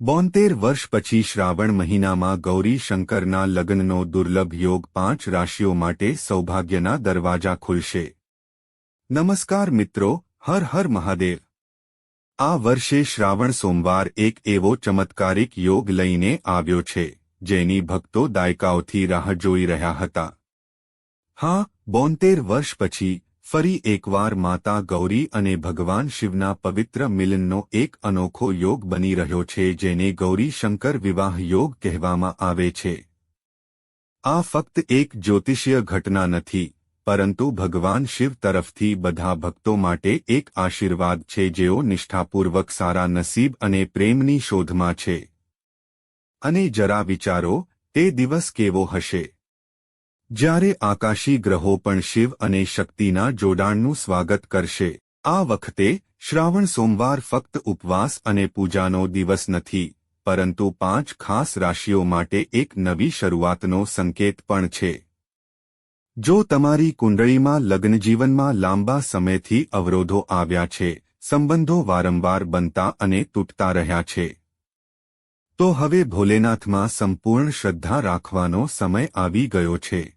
બોતેર વર્ષ પછી શ્રાવણ મહિનામાં ગૌરી શંકરના લગ્નનો દુર્લભ યોગ પાંચ રાશિઓ માટે સૌભાગ્યના દરવાજા ખુલશે. નમસ્કાર મિત્રો, હર હર મહાદેવ. આ વર્ષે શ્રાવણ સોમવાર એક એવો ચમત્કારિક યોગ લઈને આવ્યો છે, જેની ભક્તો દાયકાઓથી રાહ જોઈ રહ્યા હતા. હા, બોતેર વર્ષ પછી ફરી એકવાર માતા ગૌરી અને ભગવાન શિવના પવિત્ર મિલનનો એક અનોખો યોગ બની રહ્યો છે, જેને ગૌરી શંકર વિવાહ યોગ કહેવામાં આવે છે. આ ફક્ત એક જ્યોતિષીય ઘટના નથી, પરંતુ ભગવાન શિવ તરફથી બધા ભક્તો માટે એક આશીર્વાદ છે, જેઓ નિષ્ઠાપૂર્વક સારા નસીબ અને પ્રેમની શોધમાં છે. અને જરા વિચારો, તે દિવસ કેવો હશે? જ્યારે આકાશી ગ્રહો પણ શિવ અને શક્તિના જોડાણનું સ્વાગત કરશે, આ વખતે શ્રાવણ સોમવાર ફક્ત ઉપવાસ અને પૂજાનો દિવસ નથી, પરંતુ પાંચ ખાસ રાશિઓ માટે એક નવી શરૂઆતનો સંકેત પણ છે. જો તમારી કુંડળીમાં લગ્નજીવનમાં લાંબા સમયથી અવરોધો આવ્યા છે, સંબંધો વારંવાર બનતા અને તૂટતા રહ્યા છે. તો હવે ભોલેનાથમાં સંપૂર્ણ શ્રદ્ધા રાખવાનો સમય આવી ગયો છે.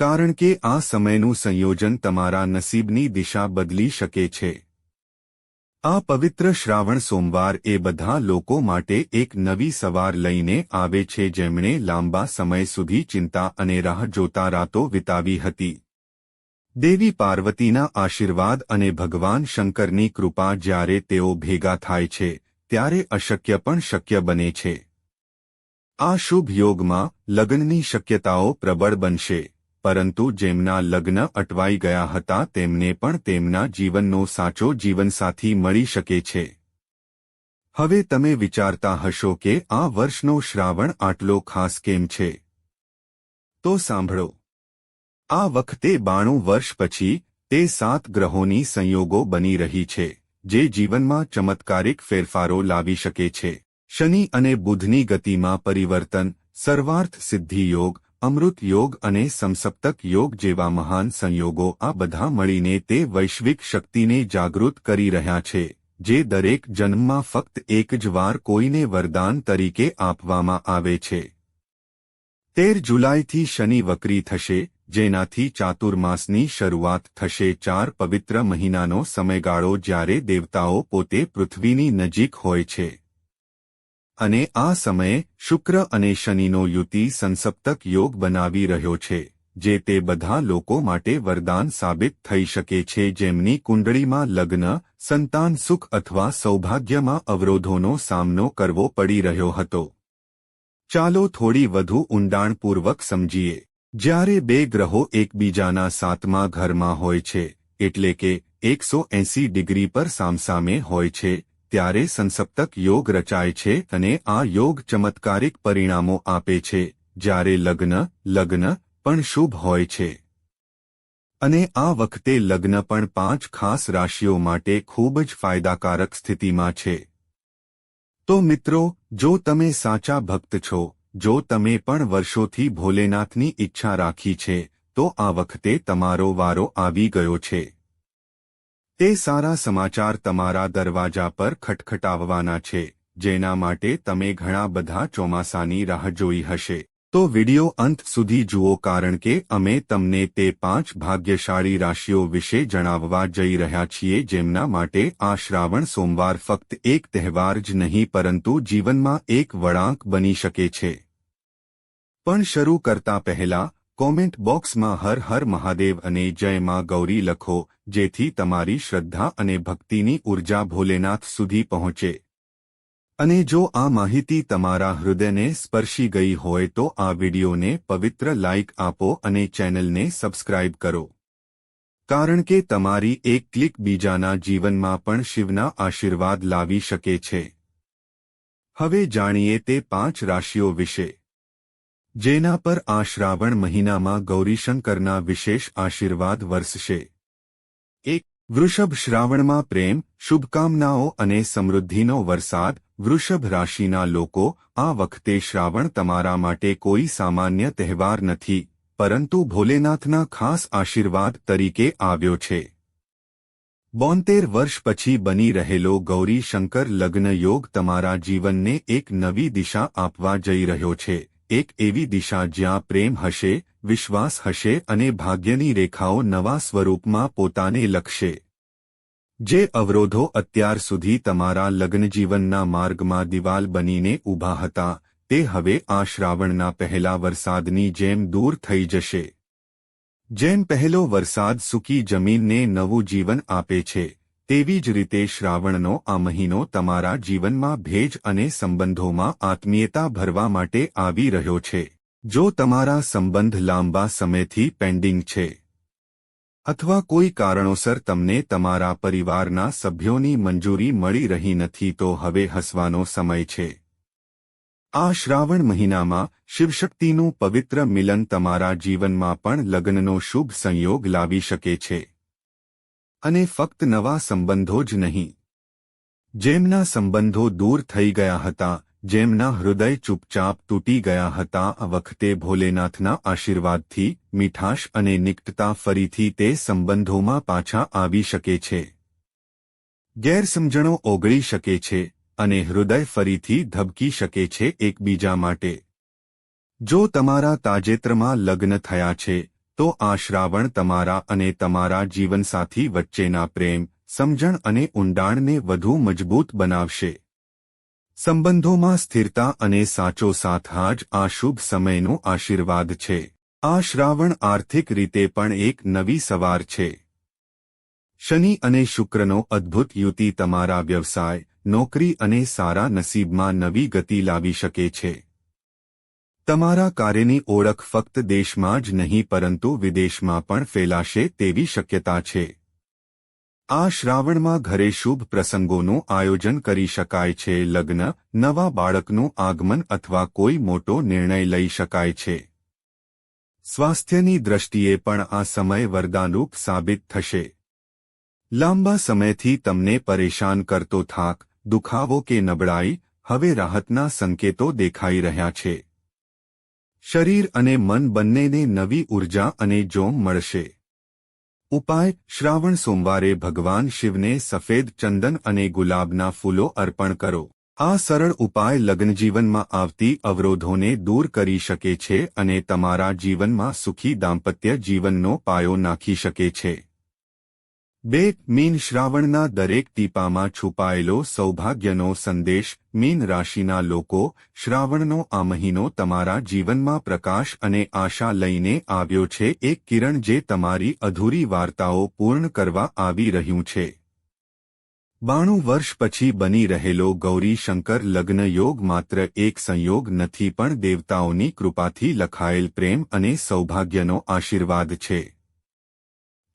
કારણ કે આ સમયનું સંયોજન તમારા નસીબની દિશા બદલી શકે છે. આ પવિત્ર શ્રાવણ સોમવાર એ બધા લોકો માટે એક નવી સવાર લઈને આવે છે જેમણે લાંબા સમય સુધી ચિંતા અને રાહ જોતા રાતો વિતાવી હતી. દેવી પાર્વતીના આશીર્વાદ અને ભગવાન શંકરની કૃપા જ્યારે તેઓ ભેગા થાય છે, ત્યારે અશક્ય પણ શક્ય બને છે. આ શુભ યોગમાં લગ્નની શક્યતાઓ પ્રબળ બનશે. પરંતુ જેમના લગ્ન અટવાઈ ગયા હતા, તેમને પણ તેમના જીવનનો સાચો જીવનસાથી મળી શકે છે. હવે તમે વિચારતા હશો કે આ વર્ષનો શ્રાવણ આટલો ખાસ કેમ છે? તો સાંભળો. આ વખતે બાણું વર્ષ પછી, તે સાત ગ્રહોની સંયોગો બની રહી છે, જે જીવનમાં ચમત્કારિક ફેરફારો લાવી શકે છે. શનિ અને બુધની ગતિમાં પરિવર્તન, સર્વાર્થ સિદ્ધિ યોગ અમૃત યોગ અને સમસપ્તક યોગ જેવા મહાન સંયોગો આ બધા મળીને તે વૈશ્વિક શક્તિને જાગૃત કરી રહ્યા છે, જે દરેક જન્મમાં ફક્ત એક જ વાર કોઈને વરદાન તરીકે આપવામાં આવે છે. તેર જુલાઈથી શનિ વક્રી થશે, જેનાથી ચાતુર્માસની શરૂઆત થશે. ચાર પવિત્ર મહિનાનો સમયગાળો જ્યારે દેવતાઓ પોતે પૃથ્વીની નજીક હોય છે. અને આ સમયે શુક્ર અને શનિનો યુતિ સંસપ્તક યોગ બનાવી રહ્યો છે, જે તે બધા લોકો માટે વરદાન સાબિત થઈ શકે છે જેમની કુંડળીમાં લગ્ન, સંતાન સુખ અથવા સૌભાગ્યમાં અવરોધોનો સામનો કરવો પડી રહ્યો હતો. ચાલો થોડી વધુ ઊંડાણપૂર્વક સમજીએ. જ્યારે બે ગ્રહો એકબીજાના સાતમા ઘરમાં હોય છે, એટલે કે એકસો એંસી ડિગ્રી પર સામસામે હોય છે ત્યારે સંસપ્તક યોગ રચાય છે અને આ યોગ ચમત્કારિક પરિણામો આપે છે, જ્યારે લગ્ન લગ્ન પણ શુભ હોય છે. અને આ વખતે લગ્ન પણ પાંચ ખાસ રાશિઓ માટે ખૂબ જ ફાયદાકારક સ્થિતિમાં છે. તો મિત્રો, જો તમે સાચા ભક્ત છો, જો તમે પણ વર્ષોથી ભોલેનાથની ઈચ્છા રાખી છે, તો આ વખતે તમારો વારો આવી ગયો છે. તે સારા સમાચાર તમારા દરવાજા પર ખટખટાવવાના છે, જેના માટે તમે ઘણા બધા ચોમાસાની રાહ જોઈ હશે. તો વિડિયો અંત સુધી જુઓ કારણ કે અમે તમને તે પાંચ ભાગ્યશાળી રાશિઓ વિશે જણાવવા જઈ રહ્યા છીએ જેમના માટે આ શ્રાવણ સોમવાર ફક્ત એક તહેવાર જ નહીં પરંતુ જીવનમાં એક વળાંક બની શકે છે. પણ શરૂ કરતા પહેલા કોમેન્ટ બોક્સમાં હર હર મહાદેવ અને જય માં ગૌરી લખો, જેથી તમારી શ્રદ્ધા અને ભક્તિની ઊર્જા ભોલેનાથ સુધી પહોંચે. અને જો આ માહિતી તમારા હૃદયને સ્પર્શી ગઈ હોય તો આ વિડિયોને પવિત્ર લાઇક આપો અને ચેનલને સબસ્ક્રાઇબ કરો. કારણ કે તમારી એક ક્લિક બીજાના જીવનમાં પણ શિવના આશીર્વાદ લાવી શકે છે. હવે જાણીએ તે પાંચ રાશિઓ વિશે. જેના પર આ શ્રાવણ મહિનામાં ગૌરીશંકરના વિશેષ આશીર્વાદ વરસશે. એક, વૃષભ શ્રાવણમાં પ્રેમ, શુભકામનાઓ અને સમૃદ્ધિનો વરસાદ, વૃષભ રાશિના લોકો, આ વખતે શ્રાવણ તમારા માટે કોઈ સામાન્ય તહેવાર નથી, પરંતુ ભોલેનાથના ખાસ આશીર્વાદ તરીકે આવ્યો છે. બોતેર વર્ષ પછી બની રહેલો ગૌરી શંકર લગ્ન યોગ તમારા જીવનને એક નવી દિશા આપવા જઈ રહ્યો છે. એક એવી દિશા જ્યાં પ્રેમ હશે, વિશ્વાસ હશે અને ભાગ્યની રેખાઓ નવા સ્વરૂપમાં પોતાને લખશે. જે અવરોધો અત્યાર સુધી તમારા લગ્નજીવનના માર્ગમાં દિવાલ બનીને ઊભા હતા, તે હવે આ શ્રાવણના પહેલા વરસાદની જેમ દૂર થઈ જશે. જેમ પહેલો વરસાદ સૂકી જમીનને નવું જીવન આપે છે તેવી જ રીતે શ્રાવણનો આ મહિનો તમારા જીવનમાં ભેજ અને સંબંધોમાં આત્મીયતા ભરવા માટે આવી રહ્યો છે. જો તમારા સંબંધ લાંબા સમયથી પેન્ડિંગ છે અથવા કોઈ કારણોસર તમને તમારા પરિવારના સભ્યોની મંજૂરી મળી રહી નથી તો હવે હસવાનો સમય છે. આ શ્રાવણ મહિનામાં શિવશક્તિનું પવિત્ર મિલન તમારા જીવનમાં પણ લગ્નનો શુભ સંયોગ લાવી શકે છે. અને ફક્ત નવા સંબંધો જ નહીં. જેમના સંબંધો દૂર થઈ ગયા હતા, જેમના હૃદય ચૂપચાપ તૂટી ગયા હતા, આ વખતે ભોલેનાથના આશીર્વાદથી મીઠાશ અને નિકટતા ફરીથી તે સંબંધોમાં પાછા આવી શકે છે. ગેરસમજણો ઓગળી શકે છે, અને હૃદય ફરીથી ધબકી શકે છે એકબીજા માટે. જો તમારા તાજેતરમાં લગ્ન થયા છે તો આ શ્રાવણ તમારા અને તમારા જીવનસાથી વચ્ચેના પ્રેમ, સમજણ અને ઊંડાણને વધુ મજબૂત બનાવશે. સંબંધોમાં સ્થિરતા અને સાચો સાથ જ આ શુભ સમયનો આશીર્વાદ છે. આ શ્રાવણ આર્થિક રીતે પણ એક નવી સવાર છે. શનિ અને શુક્રનો અદ્ભુત યુતિ તમારા વ્યવસાય, નોકરી અને સારા નસીબમાં નવી ગતિ લાવી શકે છે. તમારા કાર્યની ઓળખ ફક્ત દેશમાં જ નહીં, પરંતુ વિદેશમાં પણ ફેલાશે તેવી શક્યતા છે. આ શ્રાવણમાં ઘરે શુભ પ્રસંગોનું આયોજન કરી શકાય છે. લગ્ન, નવા બાળકનું આગમન અથવા કોઈ મોટો નિર્ણય લઈ શકાય છે. સ્વાસ્થ્યની દ્રષ્ટિએ પણ આ સમય વરદાનરૂપ સાબિત થશે. લાંબા સમયથી તમને પરેશાન કરતો થાક, દુખાવો કે નબળાઈ, હવે રાહતના સંકેતો દેખાઈ રહ્યા છે. શરીર અને મન બંનેને નવી ઊર્જા અને જોમ મળશે. ઉપાય, શ્રાવણ સોમવારે ભગવાન શિવને સફેદ ચંદન અને ગુલાબના ફૂલો અર્પણ કરો. આ સરળ ઉપાય લગ્નજીવનમાં આવતી અવરોધોને દૂર કરી શકે છે અને તમારા જીવનમાં સુખી દાંપત્ય જીવનનો પાયો નાખી શકે છે. બે મીન શ્રાવણના દરેક ટીપામાં છુપાયેલો સૌભાગ્યનો સંદેશ મીન રાશિના લોકો શ્રાવણનો આ મહિનો તમારા જીવનમાં પ્રકાશ અને આશા લઈને આવ્યો છે. એક કિરણ જે તમારી અધૂરી વાર્તાઓ પૂર્ણ કરવા આવી રહ્યું છે. બાણું વર્ષ પછી બની રહેલો ગૌરી શંકર લગ્ન યોગ માત્ર એક સંયોગ નથી પણ દેવતાઓની કૃપાથી લખાયેલ પ્રેમ અને સૌભાગ્યનો આશીર્વાદ છે.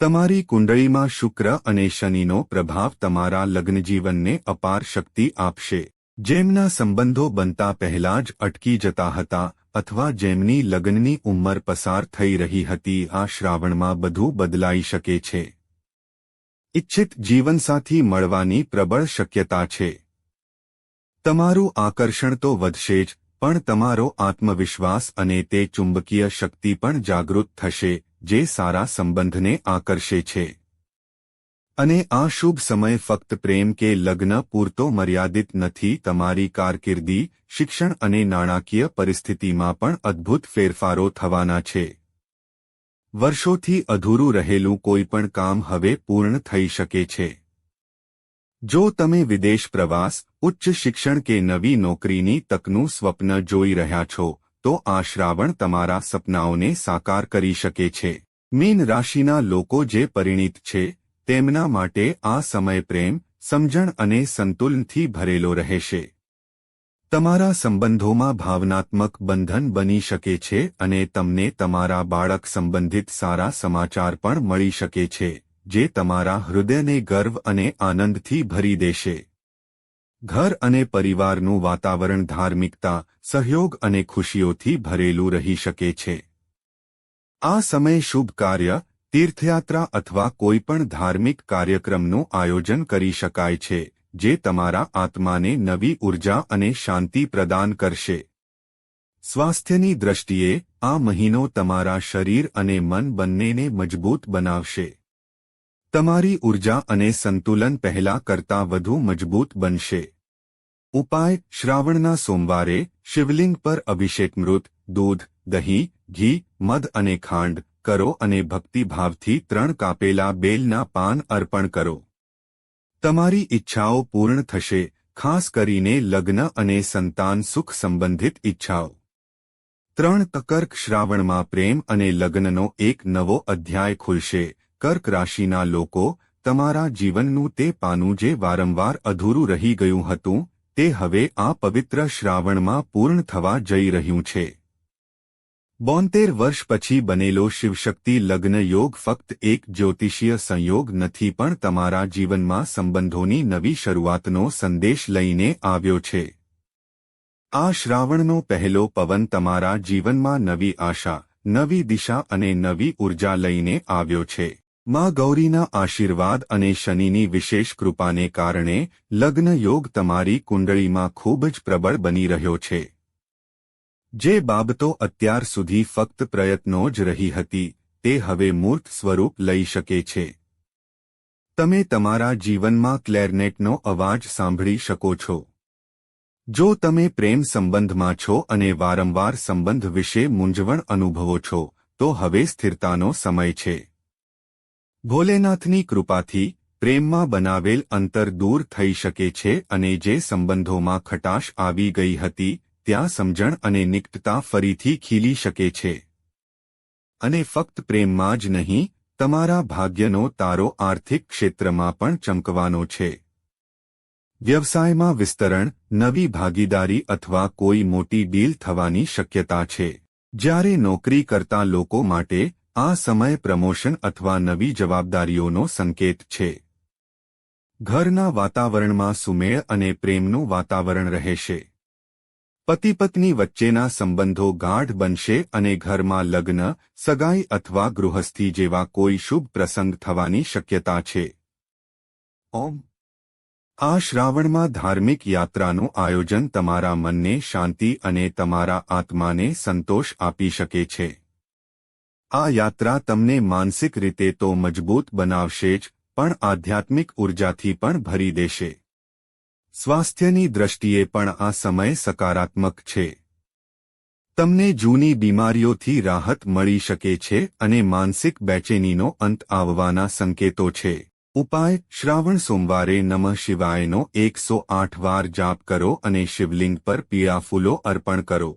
તમારી કુંડળીમાં શુક્ર અને શનિનો પ્રભાવ તમારા લગ્નજીવનને અપાર શક્તિ આપશે. જેમના સંબંધો બનતા પહેલા જ અટકી જતા હતા અથવા જેમની લગ્નની ઉંમર પસાર થઈ રહી હતી આ શ્રાવણમાં બધું બદલાઈ શકે છે. ઇચ્છિત જીવનસાથી મળવાની પ્રબળ શક્યતા છે. તમારું આકર્ષણ તો વધશે જ, પણ તમારો આત્મવિશ્વાસ અને તે ચુંબકીય શક્તિ પણ જાગૃત થશે. જે સારા સંબંધને આકર્ષે છે. અને આ શુભ સમય ફક્ત પ્રેમ કે લગ્ન પૂરતો મર્યાદિત નથી, તમારી કારકિર્દી, શિક્ષણ અને નાણાકીય પરિસ્થિતિમાં પણ અદ્ભુત ફેરફારો થવાના છે. વર્ષોથી અધૂરું રહેલું કોઈપણ કામ હવે પૂર્ણ થઈ શકે છે. જો તમે વિદેશ પ્રવાસ, ઉચ્ચ શિક્ષણ કે નવી નોકરીની તકનું સ્વપ્ન જોઈ રહ્યા છો તો આ શ્રાવણ તમારા સપનાઓને સાકાર કરી શકે છે. મીન રાશિના લોકો જે પરિણિત છે, તેમના માટે આ સમય પ્રેમ, સમજણ અને સંતુલનથી ભરેલો રહેશે. તમારા સંબંધોમાં ભાવનાત્મક બંધન બની શકે છે અને તમને તમારા બાળક સંબંધિત સારા સમાચાર પણ મળી શકે છે, જે તમારા હૃદયને ગર્વ અને આનંદથી ભરી દેશે. ઘર અને પરિવારનું વાતાવરણ ધાર્મિકતા, સહયોગ અને ખુશીઓથી ભરેલું રહી શકે છે. આ સમય શુભ કાર્ય, તીર્થયાત્રા અથવા કોઈપણ ધાર્મિક કાર્યક્રમનું આયોજન કરી શકાય છે, જે તમારા આત્માને નવી ઊર્જા અને શાંતિ પ્રદાન કરશે. સ્વાસ્થ્યની દ્રષ્ટિએ, આ મહિનો તમારા શરીર અને મન બંનેને મજબૂત બનાવશે. તમારી ઊર્જા અને સંતુલન પહેલા કરતાં વધુ મજબૂત બનશે. ઉપાય, શ્રાવણના સોમવારે શિવલિંગ પર અભિષેક મૃત, દૂધ, દહીં, ઘી, મધ અને ખાંડ કરો અને ભક્તિભાવથી ત્રણ કાપેલા બેલના પાન અર્પણ કરો. તમારી ઈચ્છાઓ પૂર્ણ થશે, ખાસ કરીને લગ્ન અને સંતાન સુખ સંબંધિત ઈચ્છાઓ. ત્રણ કર્ક શ્રાવણમાં પ્રેમ અને લગ્નનો એક નવો અધ્યાય ખુલશે. કર્ક રાશિના લોકો, તમારા જીવનનું તે પાનું જે વારંવાર અધૂરું રહી ગયું હતું તે હવે આ પવિત્ર શ્રાવણમાં પૂર્ણ થવા જઈ રહ્યું છે. બોતેર વર્ષ પછી બનેલો શિવશક્તિ લગ્ન યોગ ફક્ત એક જ્યોતિષીય સંયોગ નથી પણ તમારા જીવનમાં સંબંધોની નવી શરૂઆતનો સંદેશ લઈને આવ્યો છે. આ શ્રાવણનો પહેલો પવન તમારા જીવનમાં નવી આશા, નવી દિશા અને નવી ઊર્જા લઈને આવ્યો છે. માં ગૌરીના આશીર્વાદ અને શનિની વિશેષ કૃપાને કારણે લગ્ન યોગ તમારી કુંડળીમાં ખૂબ જ પ્રબળ બની રહ્યો છે. જે બાબતો અત્યાર સુધી ફક્ત પ્રયત્નો જ રહી હતી, તે હવે મૂર્ત સ્વરૂપ લઈ શકે છે. તમે તમારા જીવનમાં ક્લેરનેટનો અવાજ સાંભળી શકો છો. જો તમે પ્રેમ સંબંધમાં છો અને વારંવાર સંબંધ વિશે મૂંઝવણ અનુભવો છો, તો હવે સ્થિરતાનો સમય છે. ભોલેનાથની કૃપાથી પ્રેમમાં બનાવેલ અંતર દૂર થઈ શકે છે અને જે સંબંધોમાં ખટાશ આવી ગઈ હતી, ત્યાં સમજણ અને નિકટતા ફરીથી ખીલી શકે છે. અને ફક્ત પ્રેમમાં જ નહીં, તમારા ભાગ્યનો તારો આર્થિક ક્ષેત્રમાં પણ ચમકવાનો છે. વ્યવસાયમાં વિસ્તરણ, નવી ભાગીદારી અથવા કોઈ મોટી ડીલ થવાની શક્યતા છે. જ્યારે નોકરી કરતા લોકો માટે આ સમય પ્રમોશન અથવા નવી જવાબદારીઓનો સંકેત છે. ઘરના વાતાવરણમાં સુમેળ અને પ્રેમનું વાતાવરણ રહેશે. પતિ પત્ની વચ્ચેના સંબંધો ગાઢ બનશે અને ઘરમાં લગ્ન, સગાઈ અથવા ગૃહસ્થી જેવા કોઈ શુભ પ્રસંગ થવાની શક્યતા છે. ઓમ. આ શ્રાવણમાં ધાર્મિક યાત્રાનું આયોજન તમારા મનને શાંતિ અને તમારા આત્માને સંતોષ આપી શકે છે. આ યાત્રા તમને માનસિક રીતે તો મજબૂત બનાવશે જ, પણ આધ્યાત્મિક ઉર્જાથી પણ ભરી દેશે. સ્વાસ્થ્યની દ્રષ્ટિએ પણ આ સમય સકારાત્મક છે. તમને જૂની બીમારીઓથી રાહત મળી શકે છે અને માનસિક બેચેનીનો અંત આવવાના સંકેતો છે. ઉપાય, શ્રાવણ સોમવારે નમઃ શિવાયનો એકસો આઠ વાર જાપ કરો અને શિવલિંગ પર પીળા ફૂલો અર્પણ કરો.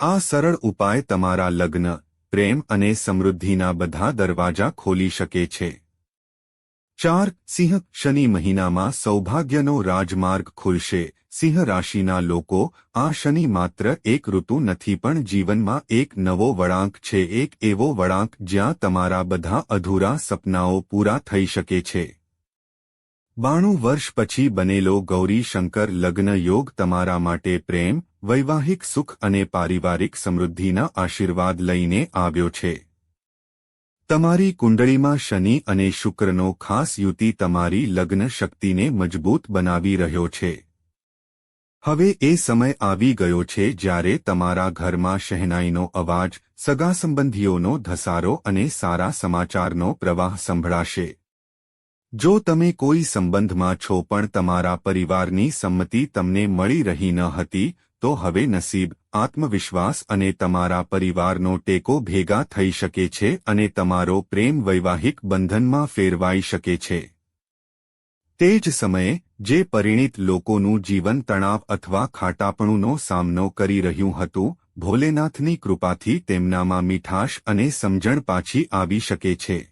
આ સરળ ઉપાય તમારા લગ્ન પ્રેમ અને સમૃદ્ધિના બધા દરવાજા ખોલી શકે છે. ચાર, સિંહ શનિ મહિનામાં સૌભાગ્યનો રાજમાર્ગ ખુલશે. સિંહ રાશિના લોકો, આ શનિ માત્ર એક ઋતુ નથી પણ જીવનમાં એક નવો વળાંક છે, એક એવો વળાંક જ્યાં તમારા બધા અધૂરા સપનાઓ પૂરા થઈ શકે છે. બાણું વર્ષ પછી બનેલો ગૌરી શંકર લગ્ન યોગ તમારા માટે પ્રેમ, વૈવાહિક સુખ અને પારિવારિક સમૃદ્ધિના આશીર્વાદ લઈને આવ્યો છે. તમારી કુંડળીમાં શનિ અને શુક્રનો ખાસ યુતિ તમારી લગ્ન શક્તિને મજબૂત બનાવી રહ્યો છે. હવે એ સમય આવી ગયો છે જ્યારે તમારા ઘરમાં શહેનાઈનો અવાજ સગા સંબંધીઓનો ધસારો અને સારા સમાચારનો પ્રવાહ સંભળાશે. જો તમે કોઈ સંબંધમાં છો પણ તમારા પરિવારની સંમતિ તમને મળી રહી ન હતી, તો હવે નસીબ, આત્મવિશ્વાસ અને તમારા પરિવારનો ટેકો ભેગા થઈ શકે છે અને તમારો પ્રેમ વૈવાહિક બંધનમાં ફેરવાઈ શકે છે. તે જ સમયે, જે પરિણિત લોકોનું જીવન તણાવ અથવા ખાટાપણુંનો સામનો કરી રહ્યું હતું, ભોલેનાથની કૃપાથી તેમનામાં મીઠાશ અને સમજણ પાછી આવી શકે છે.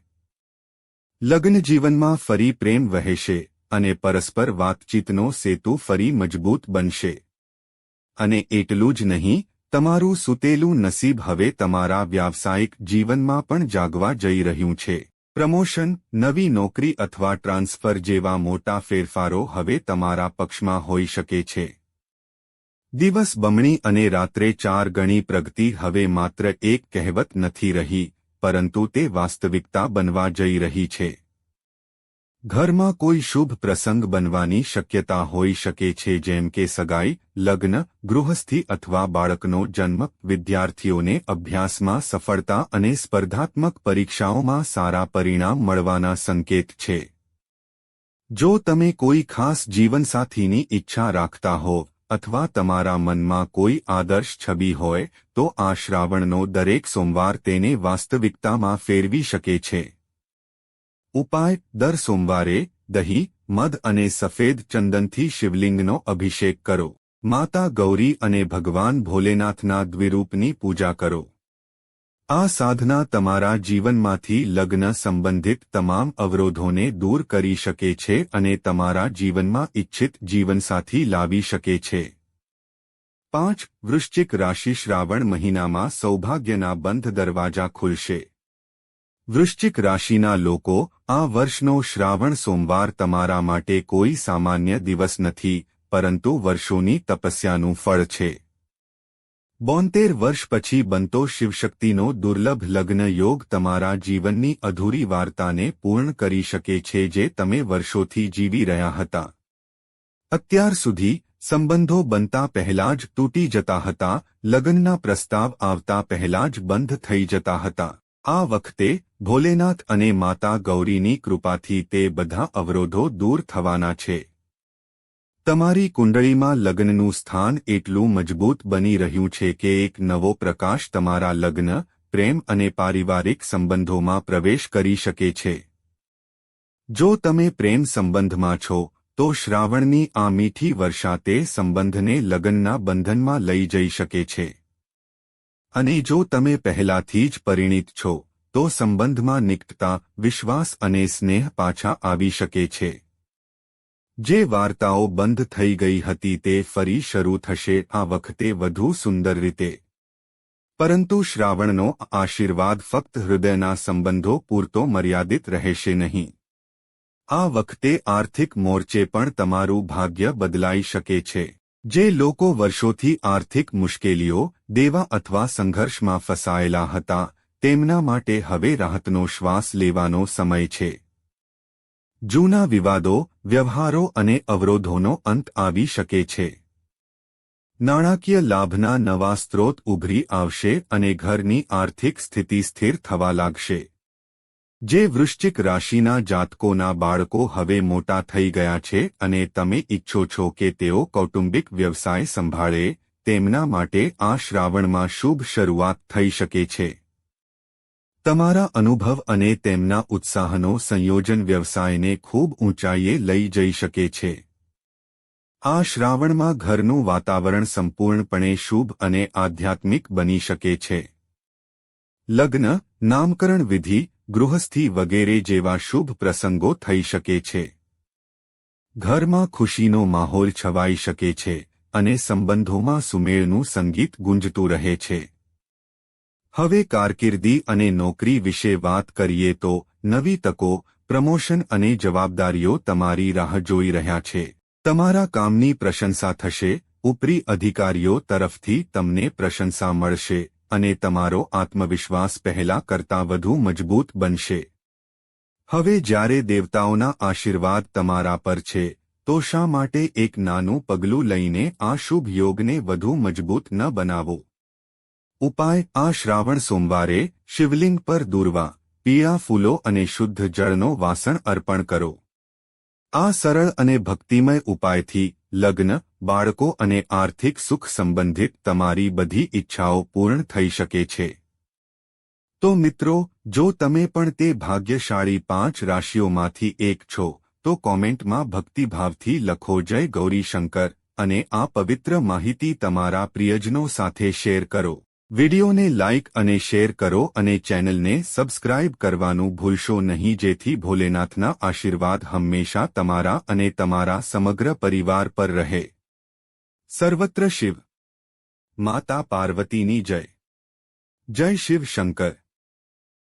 લગ્ન જીવનમાં ફરી પ્રેમ વહેશે અને પરસ્પર વાતચીતનો સેતુ ફરી મજબૂત બનશે. અને એટલું જ નહીં, તમારું સુતેલું નસીબ હવે તમારા વ્યાવસાયિક જીવનમાં પણ જાગવા જઈ રહ્યું છે. પ્રમોશન, નવી નોકરી અથવા ટ્રાન્સફર જેવા મોટા ફેરફારો હવે તમારા પક્ષમાં હોઈ શકે છે. દિવસ બમણી અને રાત્રે ચાર ગણી પ્રગતિ હવે માત્ર એક કહેવત નથી રહી પરંતુ તે વાસ્તવિકતા બનવા જઈ રહી છે. ઘરમાં કોઈ શુભ પ્રસંગ બનવાની શક્યતા હોઈ શકે છે જેમ કે સગાઈ, લગ્ન, ગૃહસ્થી અથવા બાળકનો જન્મ, વિદ્યાર્થીઓને અભ્યાસમાં સફળતા અને સ્પર્ધાત્મક પરીક્ષાઓમાં સારા પરિણામ મળવાના સંકેત છે. જો તમે કોઈ ખાસ જીવનસાથીની ઈચ્છા રાખતા હો અથવા તમારા મનમાં કોઈ આદર્શ છબી હોય, તો આ શ્રાવણનો દરેક સોમવાર તેને વાસ્તવિકતામાં ફેરવી શકે છે. ઉપાય, દર સોમવારે દહીં, મધ અને સફેદ ચંદનથી શિવલિંગનો અભિષેક કરો. માતા ગૌરી અને ભગવાન ભોલેનાથના દ્વિરૂપની પૂજા કરો. આ સાધના તમારા જીવનમાંથી લગ્ન સંબંધિત તમામ અવરોધોને દૂર કરી શકે છે અને તમારા જીવનમાં ઇચ્છિત જીવનસાથી લાવી શકે છે. પાંચ, વૃશ્ચિક રાશિ શ્રાવણ મહિનામાં સૌભાગ્યના બંધ દરવાજા ખુલશે. વૃશ્ચિક રાશિના લોકો, આ વર્ષનો શ્રાવણ સોમવાર તમારા માટે કોઈ સામાન્ય દિવસ નથી, પરંતુ વર્ષોની તપસ્યાનું ફળ છે. બોતેર વર્ષ પછી બનતો શિવશક્તિનો દુર્લભ લગ્ન યોગ તમારા જીવનની અધૂરી વાર્તાને પૂર્ણ કરી શકે છે જે તમે વર્ષોથી જીવી રહ્યા હતા. અત્યાર સુધી સંબંધો બનતા પહેલા જ તૂટી જતા હતા, લગ્નના પ્રસ્તાવ આવતા પહેલા જ બંધ થઈ જતા હતા. આ વખતે ભોલેનાથ અને માતા ગૌરીની કૃપાથી તે બધા અવરોધો દૂર થવાના છે. તમારી કુંડળીમાં લગ્નનું સ્થાન એટલું મજબૂત બની રહ્યું છે કે એક નવો પ્રકાશ તમારા લગ્ન, પ્રેમ અને પારિવારિક સંબંધોમાં પ્રવેશ કરી શકે છે. જો તમે પ્રેમ સંબંધમાં છો, તો શ્રાવણની આ મીઠી વર્ષા તે સંબંધને લગ્નના બંધનમાં લઈ જઈ શકે છે. અને જો તમે પહેલાથી જ પરિણિત છો, તો સંબંધમાં નિકટતા, વિશ્વાસ અને સ્નેહ પાછા આવી શકે છે. જે વાર્તાઓ બંધ થઈ ગઈ હતી તે ફરી શરૂ થશે આ વખતે વધુ સુંદર રીતે. પરંતુ શ્રાવણનો આશીર્વાદ ફક્ત હૃદયના સંબંધો પૂરતો મર્યાદિત રહેશે નહીં. આ વખતે આર્થિક મોરચે પણ તમારું ભાગ્ય બદલાઈ શકે છે. જે લોકો વર્ષોથી આર્થિક મુશ્કેલીઓ, દેવા અથવા સંઘર્ષમાં ફસાયેલા હતા, તેમના માટે હવે રાહતનો શ્વાસ લેવાનો સમય છે. જૂના વિવાદો, વ્યવહારો અને અવરોધોનો અંત આવી શકે છે. નાણાકીય લાભના નવા સ્ત્રોત ઉભરી આવશે અને ઘરની આર્થિક સ્થિતિ સ્થિર થવા લાગશે. જે વૃશ્ચિક રાશિના જાતકોના બાળકો હવે મોટા થઈ ગયા છે અને તમે ઇચ્છો છો કે તેઓ કૌટુંબિક વ્યવસાય સંભાળે, તેમના માટે આ શ્રાવણમાં શુભ શરૂઆત થઈ શકે છે. તમારા અનુભવ અને તેમના ઉત્સાહનો સંયોજન વ્યવસાયને ખૂબ ઊંચાઈએ લઈ જઈ શકે છે. આ શ્રાવણમાં ઘરનું વાતાવરણ સંપૂર્ણપણે શુભ અને આધ્યાત્મિક બની શકે છે. લગ્ન, નામકરણ વિધિ, ગૃહસ્થી વગેરે જેવા શુભ પ્રસંગો થઈ શકે છે. ઘરમાં ખુશીનો માહોલ છવાઈ શકે છે અને સંબંધોમાં સુમેળનું સંગીત ગુંજતું રહે છે. હવે કારકિર્દી અને નોકરી વિશે વાત કરીએ તો નવી તકો, પ્રમોશન અને જવાબદારીઓ તમારી રાહ જોઈ રહ્યા છે. તમારા કામની પ્રશંસા થશે, ઉપરી અધિકારીઓ તરફથી તમને પ્રશંસા મળશે અને તમારો આત્મવિશ્વાસ પહેલા કરતાં વધુ મજબૂત બનશે. હવે જ્યારે દેવતાઓના આશીર્વાદ તમારા પર છે, તો શા માટે એક નાનું પગલું લઈને આ શુભ યોગને વધુ મજબૂત ન બનાવો? ઉપાય આ શ્રાવણ સોમવારે શિવલિંગ પર દૂરવા, પીળા ફૂલો અને શુદ્ધ જળનો વાસણ અર્પણ કરો. આ સરળ અને ભક્તિમય ઉપાયથી લગ્ન, બાળકો અને આર્થિક સુખ સંબંધિત તમારી બધી ઈચ્છાઓ પૂર્ણ થઈ શકે છે. તો મિત્રો, જો તમે પણ તે ભાગ્યશાળી પાંચ રાશિઓમાંથી એક છો, તો કોમેન્ટમાં ભક્તિભાવથી લખો જય ગૌરીશંકર અને આ પવિત્ર માહિતી તમારા પ્રિયજનો સાથે શેર કરો. વિડિયોને લાઇક અને શેર કરો અને ચેનલને સબસ્ક્રાઇબ કરવાનું ભૂલશો નહીં. જેથી ભોલેનાથના આશીર્વાદ હંમેશા તમારા અને તમારા સમગ્ર પરિવાર પર રહે. સર્વત્ર શિવ. માતા પાર્વતીની જય. જય શિવ શંકર.